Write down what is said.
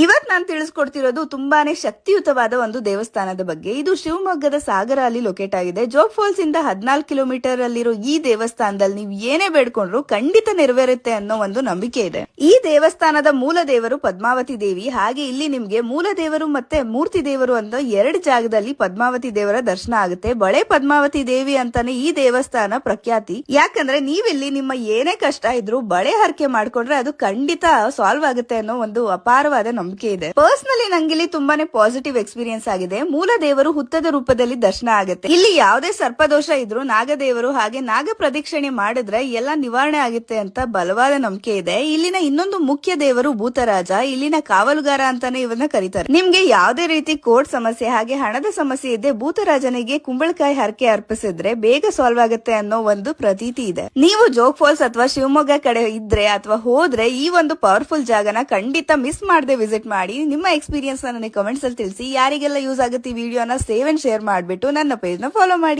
ಇವತ್ ನಾನು ತಿಳಿಸ್ಕೊಡ್ತಿರೋದು ತುಂಬಾನೇ ಶಕ್ತಿಯುತವಾದ ಒಂದು ದೇವಸ್ಥಾನದ ಬಗ್ಗೆ. ಇದು ಶಿವಮೊಗ್ಗದ ಸಾಗರ ಅಲ್ಲಿ ಲೊಕೇಟ್ ಆಗಿದೆ. ಜೋಗ್ ಫಾಲ್ಸ್ ಇಂದ ಹದಿನಾಲ್ಕು ಕಿಲೋಮೀಟರ್ ಅಲ್ಲಿರೋ ಈ ದೇವಸ್ಥಾನದಲ್ಲಿ ನೀವು ಏನೇ ಬೇಡ್ಕೊಂಡ್ರು ಖಂಡಿತ ನೆರವೇರುತ್ತೆ ಅನ್ನೋ ಒಂದು ನಂಬಿಕೆ ಇದೆ. ಈ ದೇವಸ್ಥಾನದ ಮೂಲ ದೇವರು ಪದ್ಮಾವತಿ ದೇವಿ. ಹಾಗೆ ಇಲ್ಲಿ ನಿಮ್ಗೆ ಮೂಲ ದೇವರು ಮತ್ತೆ ಮೂರ್ತಿ ದೇವರು ಅಂತ ಎರಡು ಜಾಗದಲ್ಲಿ ಪದ್ಮಾವತಿ ದೇವರ ದರ್ಶನ ಆಗುತ್ತೆ. ಬಳೆ ಪದ್ಮಾವತಿ ದೇವಿ ಅಂತಾನೆ ಈ ದೇವಸ್ಥಾನ ಪ್ರಖ್ಯಾತಿ. ಯಾಕಂದ್ರೆ ನೀವಿಲ್ಲಿ ನಿಮ್ಮ ಏನೇ ಕಷ್ಟ ಇದ್ರು ಬಳೆ ಹರಕೆ ಮಾಡ್ಕೊಂಡ್ರೆ ಅದು ಖಂಡಿತ ಸಾಲ್ವ್ ಆಗುತ್ತೆ ಅನ್ನೋ ಒಂದು ಅಪಾರವಾದ ನಂಬಿಕೆ ಇದೆ. ಪರ್ಸನಲಿ ಇಲ್ಲಿ ತುಂಬಾನೇ ಪಾಸಿಟಿವ್ ಎಕ್ಸ್ಪೀರಿಯನ್ಸ್ ಆಗಿದೆ. ಮೂಲ ದೇವರು ಹುತ್ತದ ರೂಪದಲ್ಲಿ ದರ್ಶನ ಆಗುತ್ತೆ. ಇಲ್ಲಿ ಯಾವುದೇ ಸರ್ಪದೋಷ ಇದ್ರು ನಾಗದೇವರು ಹಾಗೆ ನಾಗ ಪ್ರದಕ್ಷಿಣೆ ಮಾಡಿದ್ರೆ ಎಲ್ಲ ನಿವಾರಣೆ ಆಗುತ್ತೆ ಅಂತ ಬಲವಾದ ನಂಬಿಕೆ ಇದೆ. ಇಲ್ಲಿನ ಇನ್ನೊಂದು ಮುಖ್ಯ ದೇವರು ಭೂತರಾಜ. ಇಲ್ಲಿನ ಕಾವಲುಗಾರ ಅಂತಾನೆ ಇವನ್ನ ಕರೀತಾರೆ. ನಿಮ್ಗೆ ಯಾವುದೇ ರೀತಿ ಕೋರ್ಟ್ ಸಮಸ್ಯೆ ಹಾಗೆ ಹಣದ ಸಮಸ್ಯೆ ಇದೆ ಭೂತರಾಜನಿಗೆ ಕುಂಬಳಕಾಯಿ ಹರಕೆ ಅರ್ಪಿಸಿದ್ರೆ ಬೇಗ ಸಾಲ್ವ್ ಆಗುತ್ತೆ ಅನ್ನೋ ಒಂದು ಪ್ರತೀತಿ ಇದೆ. ನೀವು ಜೋಗ್ ಫಾಲ್ಸ್ ಅಥವಾ ಶಿವಮೊಗ್ಗ ಕಡೆ ಇದ್ರೆ ಅಥವಾ ಹೋದ್ರೆ ಈ ಒಂದು ಪವರ್ಫುಲ್ ಜಾಗನ ಖಂಡಿತ ಮಿಸ್ ಮಾಡದೆ ವಿಸಿಟ್ ಮಾಡಿ ನಿಮ್ಮ ಎಕ್ಸ್ಪೀರಿಯನ್ಸ್ ನನಗೆ ಕಮೆಂಟ್ಸ್ ಅಲ್ಲಿ ತಿಳಿಸಿ, ಯಾರಿಗೆಲ್ಲ ಯೂಸ್ ಆಗುತ್ತೆ ಈ ವಿಡಿಯೋನ ಸೇವ್ ಅಂಡ್ ಶೇರ್ ಮಾಡಿಬಿಟ್ಟು ನನ್ನ ಪೇಜ್ನ ಫಾಲೋ ಮಾಡಿ.